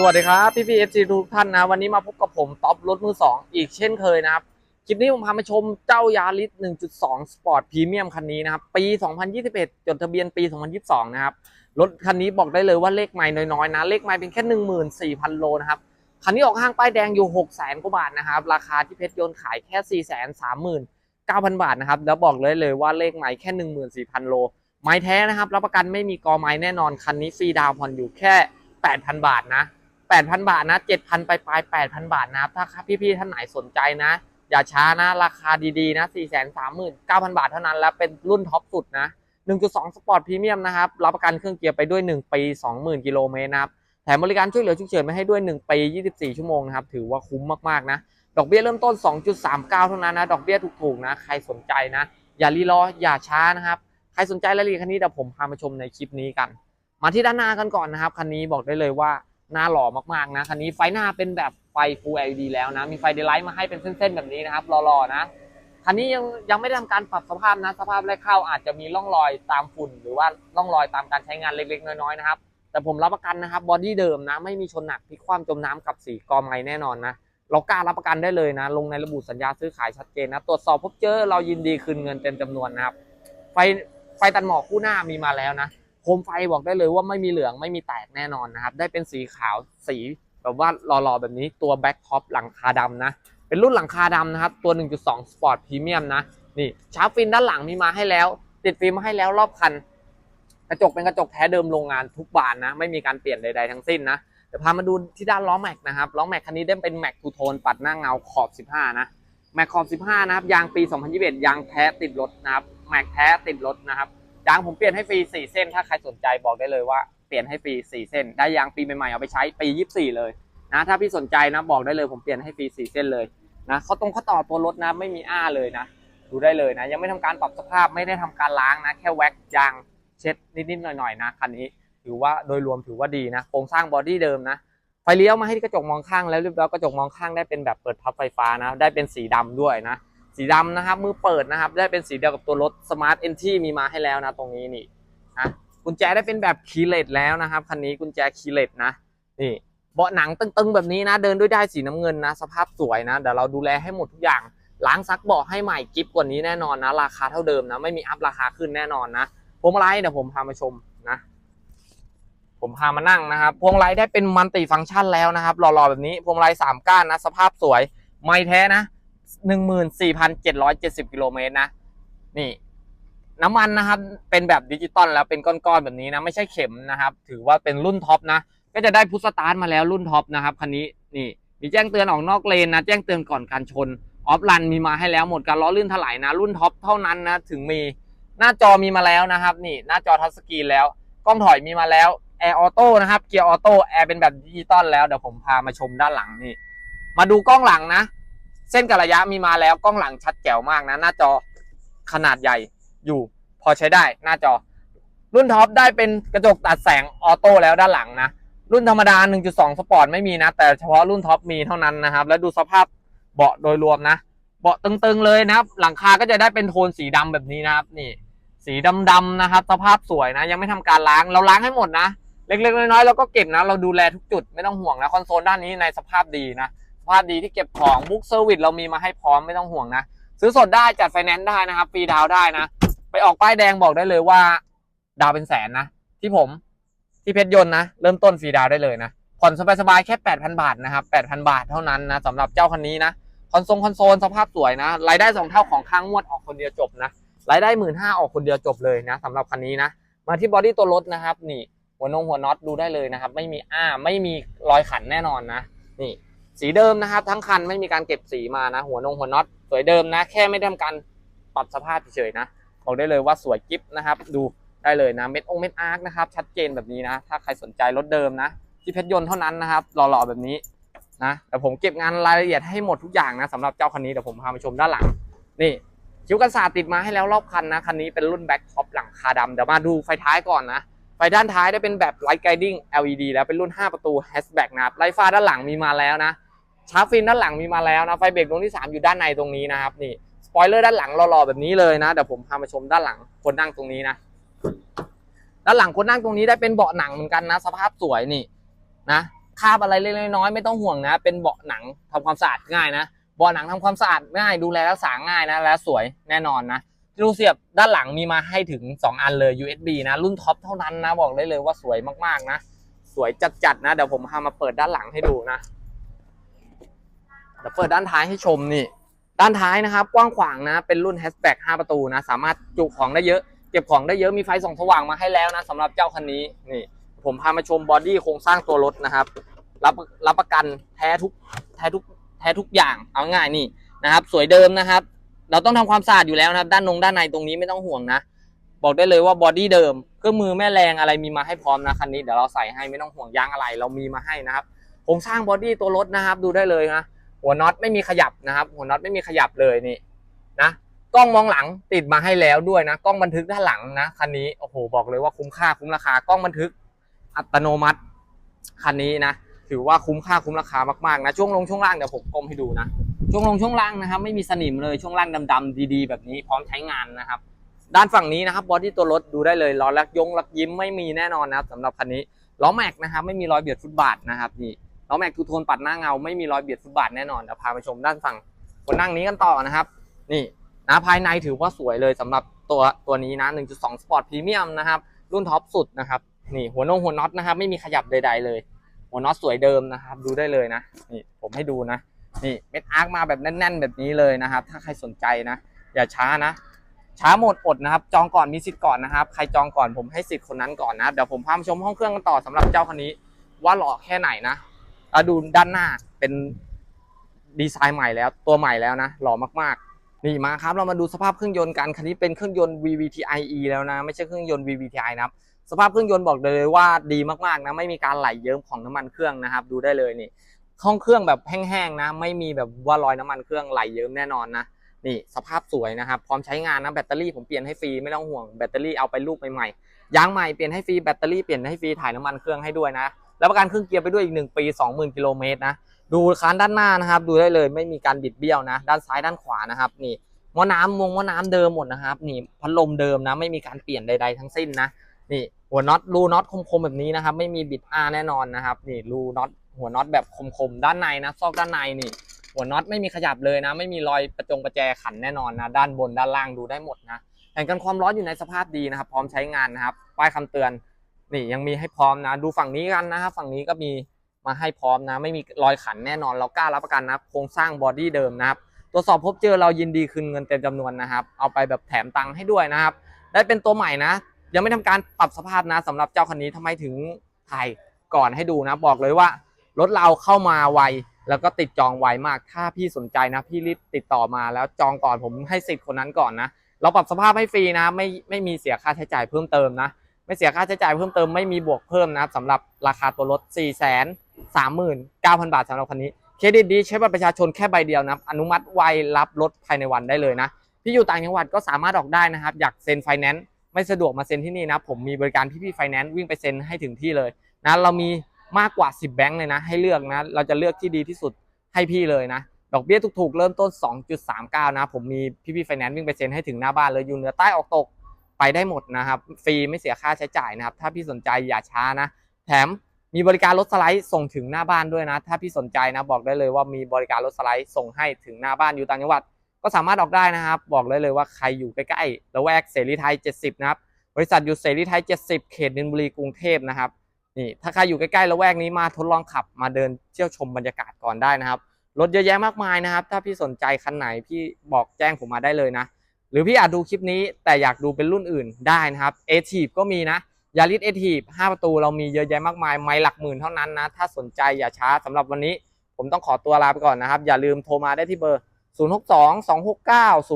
สวัสดีครับพี่พีเอฟซีทุกท่านนะ วันนี้มาพบกับผมท็อปรถมือสองอีกเช่นเคยนะครับ คลิปนี้ผมพามาชมเจ้ายาริส1.2 Sport Premium คันนี้นะครับ ปี 2021 จดทะเบียนปี 2022 นะครับ รถคันนี้บอกได้เลยว่าเลขไม้น้อยๆนะ เลขไม้เป็นแค่ 14,000 โลนะครับ คันนี้ออกห้างป้ายแดงอยู่ 600,000 กว่าบาทนะครับ ราคาที่เพชรยนต์ขายแค่ 439,000 บาทนะครับ แล้วบอกเลยเลยว่าเลขไม้แค่ 14,000 โล ไม้แท้นะครับ รับประกันไม่มีกอไม้แน่นอน คันนี้ฟรีดาวผ่อนอยู่แค่ 8,000 บาทนะ 8,000 บาทนะ7,000ไปปลาย8,000 บาทนะครับ ถ้าพี่ๆท่านไหนสนใจนะ อย่าช้านะราคาดีๆนะ 439,000 บาทเท่านั้น แล้วเป็นรุ่นท็อปสุดนะ 1.2 สปอร์ตพรีเมียมนะครับ รับประกันเครื่องเกียร์ไปด้วย 1 ปี 20,000 กิโลเมตรนะครับ แถมบริการช่วยเหลือฉุกเฉินมาให้ด้วย 1 ปี 24 ชั่วโมงนะครับ ถือว่าคุ้มมากๆนะ ดอกเบี้ยเริ่มต้น 2.39 เท่านั้นนะ ดอกเบี้ยถูกๆนะ ใครสนใจนะ อย่ารีรอ อย่าช้านะครับ ใครสนใจรายละเอียดคันนี้เดี๋ยวผมพามาชมในคลิปนี้กัน มาที่ด้านหน้ากันก่อนนะครับ คันนี้บอกได้เลยว่า หน้าหล่อมากๆนะคันนี้ไฟหน้าเป็นแบบไฟ Full LED แล้วนะ มีไฟเดย์ไลท์มาให้เป็นเส้นๆแบบนี้นะครับหล่อๆนะคันนี้ยังยังไม่ได้ทำการปรับสภาพนะสภาพแรกเข้าอาจจะมีร่องรอยตามฝุ่น หรือว่าร่องรอยตามการใช้งานเล็ก ๆ น้อยๆนะครับแต่ผมรับประกันนะครับบอดี้เดิมนะไม่มีชนหนักพลิกคว่ำจมน้ำกับสีกอไม้แน่นอนนะเรากล้ารับประกันได้เลยนะ ลงในระบุสัญญาซื้อขายชัดเจนนะ ตรวจสอบพบเจอเรายินดีคืนเงินเต็มจำนวนนะครับ ไฟไฟตัดหมอกคู่หน้ามีมาแล้วนะ โคมไฟบอกได้เลยว่าไม่มีเหลืองไม่มีแตกแน่นอนนะครับ ได้เป็นสีขาวสีแบบว่าหล่อๆแบบนี้ตัวแบ็คท็อปหลังคาดำนะ เป็นรุ่นหลังคาดำนะครับ ตัว 1.2 Sport Premium นะ นี่ชาร์ปฟินด้านหลังมีมาให้แล้ว ติดฟิล์มมาให้แล้วรอบคัน กระจกเป็นกระจกแท้เดิมโรงงานทุกบานนะ ไม่มีการเปลี่ยนใดๆทั้งสิ้นนะเดี๋ยวพามาดูที่ด้านล้อแม็กนะครับล้อแม็กคันนี้ได้เป็นแม็กทูโทนปัดหน้าเงาขอบ 15 นะแม็กขอบ 15 นะครับยางปี 2021 ยางแท้ติดรถนะครับแม็กแท้ติดรถนะครับ ยางผมเปลี่ยนให้ฟรี4เส้น ถ้าใครสนใจบอกได้เลยว่าเปลี่ยนให้ฟรี4เส้น ได้ยางปีใหม่ๆเอาไปใช้ปี 24 เลยนะถ้าพี่สนใจนะบอกได้เลยผมเปลี่ยนให้ฟรี4เส้นเลยนะเขาตรงเขาต่อตัวรถนะไม่มีอ้าเลยนะ ดูได้เลยนะ ยังไม่ทำการปรับสภาพไม่ได้ทำการล้างนะ แค่แว็กยางเช็ดนิดๆหน่อยๆนะคันนี้ถือว่าโดยรวมถือว่าดีนะโครงสร้างบอดี้เดิมนะไฟเลี้ยวมาให้ที่กระจกมองข้างแล้วเรียบร้อยกระจกมองข้างได้เป็นแบบเปิดพับไฟฟ้านะ ได้เป็นสีดำด้วยนะ สีดำนะครับ มือเปิดนะครับ ได้เป็นสีเดียวกับตัวรถ Smart Entry มีมาให้แล้วนะตรงนี้นี่นะกุญแจได้เป็นแบบคีย์เลสแล้วนะครับคันนี้กุญแจคีย์เลสนะนี่เบาะหนังตึงๆแบบนี้นะ เดินด้วยได้สีน้ำเงินนะ สภาพสวยนะเดี๋ยวเราดูแลให้หมดทุกอย่างล้างซักเบาะให้ใหม่กิฟกว่านี้แน่นอนนะ ราคาเท่าเดิมนะ ไม่มีอัพราคาขึ้นแน่นอนนะพวงมาลัยเดี๋ยวผมพามาชมนะ ผมพามานั่งนะครับพวงมาลัยได้เป็นมัลติฟังก์ชันแล้วนะครับหล่อๆแบบนี้พวงมาลัยสามก้านนะ สภาพสวยไม่แท้นะ หนึ่งหมื่นสี่พันเจ็ดร้อยเจ็ดสิบกิโลเมตรนะ นี่น้ำมันนะครับ เป็นแบบดิจิตอลแล้วเป็นก้อนๆแบบนี้นะ ไม่ใช่เข็มนะครับ ถือว่าเป็นรุ่นท็อปนะ ก็จะได้พุทสตาร์ทมาแล้วรุ่นท็อปนะครับคันนี้นี่มีแจ้งเตือนออกนอกเลนนะ แจ้งเตือนก่อนการชนออฟรันมีมาให้แล้วหมดการล้อลื่นถลายนะ รุ่นท็อปเท่านั้นนะ ถึงมีหน้าจอมีมาแล้วนะครับ นี่หน้าจอทัชสกรีนแล้ว กล้องถอยมีมาแล้วแอร์ออโต้นะครับเกียร์ออโต้แอร์เป็นแบบดิจิตอลแล้วเดี๋ยวผมพามาชมด้านหลังนี่ มาดูกล้องหลังนะ เส้นกับระยะมีมาแล้วกล้องหลังชัดแจ๋วมากนะ หน้าจอขนาดใหญ่อยู่พอใช้ได้หน้าจอ รุ่นท็อปได้เป็นกระจกตัดแสงออโต้แล้วด้านหลังนะ รุ่นธรรมดา 1.2 สปอร์ตไม่มีนะ แต่เฉพาะรุ่นท็อปมีเท่านั้นนะครับ แล้วดูสภาพเบาะโดยรวมนะ เบาะตึงๆเลยนะครับ หลังคาก็จะได้เป็นโทนสีดำแบบนี้นะครับ นี่ สีดำๆนะครับ สภาพสวยนะ ยังไม่ทำการล้างเราล้างให้หมดนะเล็กๆน้อยๆเราก็เก็บนะ เราดูแลทุกจุดไม่ต้องห่วงนะคอนโซลด้านนี้ในสภาพดีนะ ภาพดีที่เก็บของบุ๊กเซอร์วิสเรามีมาให้พร้อมไม่ต้องห่วงนะ ซื้อสดได้จัดไฟแนนซ์ได้นะครับฟรีดาวได้นะ ไปออกป้ายแดงบอกได้เลยว่า ดาวเป็นแสนนะ ที่ผมที่เพชรยนต์นะ เริ่มต้นฟรีดาวได้เลยนะผ่อนสบายๆแค่ 8,000 บาทนะครับ 8,000 บาทเท่านั้นนะสำหรับเจ้าคันนี้นะคอนโซลคอนโซลสภาพสวยนะรายได้สองเท่าของค้างงวดออกคนเดียวจบนะรายได้หมื่นห้าออกคนเดียวจบเลยนะสำหรับคันนี้นะ มาที่บอดี้ตัวรถนะครับ นี่หัวนงหัวน็อตดูได้เลยนะครับ ไม่มีอ้าไม่มีรอยขันแน่นอนนะ นี่ สีเดิมนะครับ ทั้งคันไม่มีการเก็บสีมานะ หัวนงหัวน็อตสวยเดิมนะ แค่ไม่ได้ทำการปรับสภาพเฉยๆนะบอกได้เลยว่าสวยกิ๊บนะครับ ดูได้เลยนะเม็ดองเม็ดอาร์คนะครับ ชัดเจนแบบนี้นะ ถ้าใครสนใจรถเดิมนะ ที่เพชรยนต์เท่านั้นนะครับหล่อๆแบบนี้นะแต่ผมเก็บงานรายละเอียดให้หมดทุกอย่างนะสำหรับเจ้าคันนี้เดี๋ยวผมพาไปชมด้านหลัง นี่คิ้วกันศาติดมาให้แล้วรอบคันนะคันนี้เป็นรุ่นแบ็คท็อปหลังคาดำเดี๋ยวมาดูไฟท้ายก่อนนะไฟด้านท้ายได้เป็นแบบไลท์ไกดิ้ง LED แล้วเป็นรุ่น 5 ประตูแฮชแบ็กนะครับไลท์ฟ้าด้านหลังมีมาแล้วนะ ชาร์ฟฟินด้านหลังมีมาแล้วนะไฟเบรกดวงที่ 3 อยู่ด้านในตรงนี้นะครับนี่สปอยเลอร์ด้านหลังหล่อๆแบบนี้เลยนะเดี๋ยวผมพามาชมด้านหลังคนนั่งตรงนี้นะ ด้านหลังคนนั่งตรงนี้ได้เป็นเบาะหนังเหมือนกันนะ สภาพสวยนี่นะคาบอะไรเล็กๆน้อยๆไม่ต้องห่วงนะ เป็นเบาะหนังทำความสะอาดง่ายนะเบาะหนังทำความสะอาดง่าย ดูแลรักษาง่ายนะและสวยแน่นอนนะรูเสียบด้านหลังมีมาให้ถึง 2 อันเลย USB นะ รุ่นท็อปเท่านั้นนะ บอกได้เลยว่าสวยมากๆนะ สวยจัดๆนะ เดี๋ยวผมพามาเปิดด้านหลังให้ดูนะ เดี๋ยวเปิดด้านท้ายให้ชมนี่ ด้านท้ายนะครับ กว้างขวางนะ เป็นรุ่นแฮชแบ็ก5ประตูนะ สามารถจุของได้เยอะ เก็บของได้เยอะ มีไฟส่องสว่างมาให้แล้วนะสำหรับเจ้าคันนี้ นี่ ผมพามาชมบอดี้โครงสร้างตัวรถนะครับ รับรับประกันแท้ทุกแท้ทุกแท้ทุกอย่าง เอาง่ายนี่นะครับ สวยเดิมนะครับ เราต้องทำความสะอาดอยู่แล้วนะครับ ด้านนงด้านในตรงนี้ไม่ต้องห่วงนะ บอกได้เลยว่าบอดี้เดิมเครื่องมือแม่แรงอะไรมีมาให้พร้อมนะคันนี้เดี๋ยวเราใส่ให้ไม่ต้องห่วงยางอะไร เรามีมาให้นะครับโครงสร้างบอดี้ตัวรถนะครับ ดูได้เลยนะ หัวน็อตไม่มีขยับนะครับ หัวน็อตไม่มีขยับเลยนี่นะกล้องมองหลังติดมาให้แล้วด้วยนะกล้องบันทึกด้านหลังนะคันนี้โอ้โหบอกเลยว่าคุ้มค่าคุ้มราคากล้องบันทึกอัตโนมัติคันนี้นะถือว่าคุ้มค่าคุ้มราคามากๆนะช่วงลงช่วงล่างเดี๋ยวผมก้มให้ดูนะช่วงลงช่วงล่างนะครับ ไม่มีสนิมเลยช่วงล่างดำๆดีๆ แบบนี้พร้อมใช้งานนะครับ ด้านฝั่งนี้นะครับบอดี้ตัวรถดูได้เลยล้อลักยงลักยิ้มไม่มีแน่นอนนะครับสำหรับคันนี้ล้อแม็กนะครับไม่มีรอยเบียดฟุตบาทนะครับนี่ ล้อแม็กทูโทนปัดหน้าเงาไม่มีรอยเบียดฟุตบาทแน่นอนเดี๋ยวพาไปชมด้านฝั่งคนนั่งนี้กันต่อนะครับ นี่นะภายในถือว่าสวยเลยสำหรับตัวตัวนี้นะ 1.2 Sport Premium นะครับรุ่นท็อปสุดนะครับนี่หัวนงหัวน็อตนะครับไม่มีขยับใด ๆ เลย หัวน็อตสวยเดิมนะครับ ดูได้เลยนะนี่ผมให้ดูนะนี่เม็ดอาร์คมาแบบแน่น ๆ แบบนี้เลยนะครับ ถ้าใครสนใจนะ อย่าช้านะ ช้าหมดอดนะครับ จองก่อนมีสิทธิ์ก่อนนะครับ ใครจองก่อนผมให้สิทธิ์คนนั้นก่อนนะเดี๋ยวผมพาไปชมห้องเครื่องกันต่อสำหรับเจ้าคันนี้ ว่าหล่อแค่ไหนนะ แล้วดูด้านหน้าเป็นดีไซน์ใหม่แล้วตัวใหม่แล้วนะหล่อมากๆ นี่มาครับเรามาดูสภาพเครื่องยนต์กันคันนี้เป็นเครื่องยนต์ VVTi E แล้วนะ ไม่ใช่เครื่องยนต์ VVTi นะครับสภาพเครื่องยนต์บอกเลยว่าดีมากๆนะไม่มีการไหลเยิ้มของน้ำมันเครื่องนะครับ ดูได้เลยนี่ห้องเครื่องแบบแห้งๆนะ ไม่มีแบบว่ารอยน้ำมันเครื่องไหลเยิ้มแน่นอนนะนี่สภาพสวยนะครับพร้อมใช้งานนะแบตเตอรี่ผมเปลี่ยนให้ฟรีไม่ต้องห่วงแบตเตอรี่เอาไปลูกใหม่ๆยางใหม่เปลี่ยนให้ฟรีแบตเตอรี่เปลี่ยนให้ฟรีถ่ายน้ำมันเครื่องให้ด้วยนะ แล้วประกันเครื่องเกียร์ไปด้วยอีก 1 ปี 20,000กิโลเมตรนะ ดูคานด้านหน้านะครับ ดูได้เลยไม่มีการบิดเบี้ยวนะ ด้านซ้ายด้านขวานะครับ นี่หม้อน้ำมงหม้อน้ำเดิมหมดนะครับ นี่พัดลมเดิมนะ ไม่มีการเปลี่ยนใด ๆ ทั้งสิ้นนะ นี่หัวน็อตรูน็อตคมๆแบบนี้นะครับ ไม่มีบิดอาแน่นอนนะครับ นี่รูน็อตหัวน็อตแบบคมๆด้านในนะซอกด้านในนี่ หัวน็อตไม่มีขยับเลยนะ ไม่มีรอยประจงประแจขันแน่นอนนะ ด้านบนด้านล่างดูได้หมดนะแผ่นกันความร้อนอยู่ในสภาพดีนะครับ พร้อมใช้งานนะครับ ป้ายคำเตือน นี่ยังมีให้พร้อมนะ ดูฝั่งนี้กันนะครับฝั่งนี้ก็มีมาให้พร้อมนะ ไม่มีรอยขันแน่นอนเรากล้ารับประกันนะโครงสร้างบอดี้เดิมนะครับตรวจสอบพบเจอเรายินดีคืนเงินเต็มจำนวนนะครับ เอาไปแบบแถมตังค์ให้ด้วยนะครับ ได้เป็นตัวใหม่นะ ยังไม่ทำการปรับสภาพนะสำหรับเจ้าคันนี้ทำไมถึงถ่ายก่อนให้ดูนะ บอกเลยว่ารถเราเข้ามาไวแล้วก็ติดจองไวมากถ้าพี่สนใจนะพี่รีบติดต่อมาแล้วจองก่อนผมให้สิทธิ์คนนั้นก่อนนะ เราปรับสภาพให้ฟรีนะ ไม่ไม่มีเสียค่าใช้จ่ายเพิ่มเติมนะ ไม่เสียค่าใช้จ่ายเพิ่มเติมไม่มีบวกเพิ่มนะครับสำหรับราคาตัวรถ 4 3 9 0 0 0 บาทสำหรับคันนี้เครดิตดีใช้บัตรประชาชนแค่ใบเดียวนะครับอนุมัติไวรับรถภายในวันได้เลยนะพี่อยู่ต่างจังหวัดก็สามารถออกได้นะครับ อยากเซ็นไฟแนนซ์ไม่สะดวกมาเซ็นที่นี่นะ ผมมีบริการพี่พี่ไฟแนนซ์วิ่งไปเซ็นให้ถึงที่เลยนะเรามีมากกว่า 10 แบงค์เลยนะ ให้เลือกนะ เราจะเลือกที่ดีที่สุดให้พี่เลยนะ ดอกเบี้ยถูกๆ เริ่มต้น 2.39 นะ ผมมีพี่พี่ไฟแนนซ์วิ่งไปเซ็นให้ถึงหน้าบ้านเลยอยู่เหนือใต้ออกตก ไปได้หมดนะครับฟรีไม่เสียค่าใช้จ่ายนะครับ ถ้าพี่สนใจอย่าช้านะ แถมมีบริการรถสไลด์ส่งถึงหน้าบ้านด้วยนะ ถ้าพี่สนใจนะบอกได้เลยว่ามีบริการรถสไลด์ส่งให้ถึงหน้าบ้านอยู่ต่างจังหวัด ก็สามารถออกได้นะครับ บอกได้เลยว่าใครอยู่ใกล้ๆละแวกเสรีไทย 70 นะครับบริษัทอยู่เสรีไทย 70 เขตนินบุรีกรุงเทพนะครับนี่ถ้าใครอยู่ใกล้ๆละแวกนี้มาทดลองขับมาเดินเที่ยวชมบรรยากาศก่อนได้นะครับรถเยอะแยะมากมายนะครับ ถ้าพี่สนใจคันไหนพี่บอกแจ้งผมมาได้เลยนะ หรือพี่อาจดูคลิปนี้แต่อยากดูเป็นรุ่นอื่นได้นะครับเอทีก็มีนะยาริสเอทีฟ5ประตูเรามีเยอะแยะมากมาย ไม่หลักหมื่นเท่านั้นนะ ถ้าสนใจอย่าช้าสำหรับวันนี้ ผมต้องขอตัวลาไปก่อนนะครับ อย่าลืมโทรมาได้ที่เบอร์ 062 269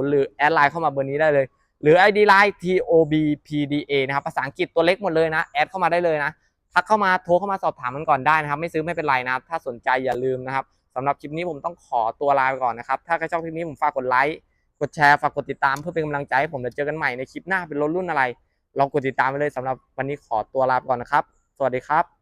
0550 หรือแอดไลน์เข้ามาเบอร์นี้ได้เลย หรือ ID Line TOBPDA นะครับ ภาษาอังกฤษตัวเล็กหมดเลยนะ แอดเข้ามาได้เลยนะทักเข้ามาโทรเข้ามาสอบถามมันก่อนได้นะครับ ไม่ซื้อไม่เป็นไรนะครับ ถ้าสนใจอย่าลืมนะครับสำหรับคลิปนี้ผมต้องขอตัวลาไปก่อนนะครับ ถ้าใครชอบคลิปนี้ผมฝากกดไลค์ กดแชร์ฝากกดติดตามเพื่อเป็นกำลังใจให้ผมจะเจอกันใหม่ในคลิปหน้าเป็นรถรุ่นอะไรลองกดติดตามไปเลยสำหรับวันนี้ขอตัวลาไปก่อนนะครับ สวัสดีครับ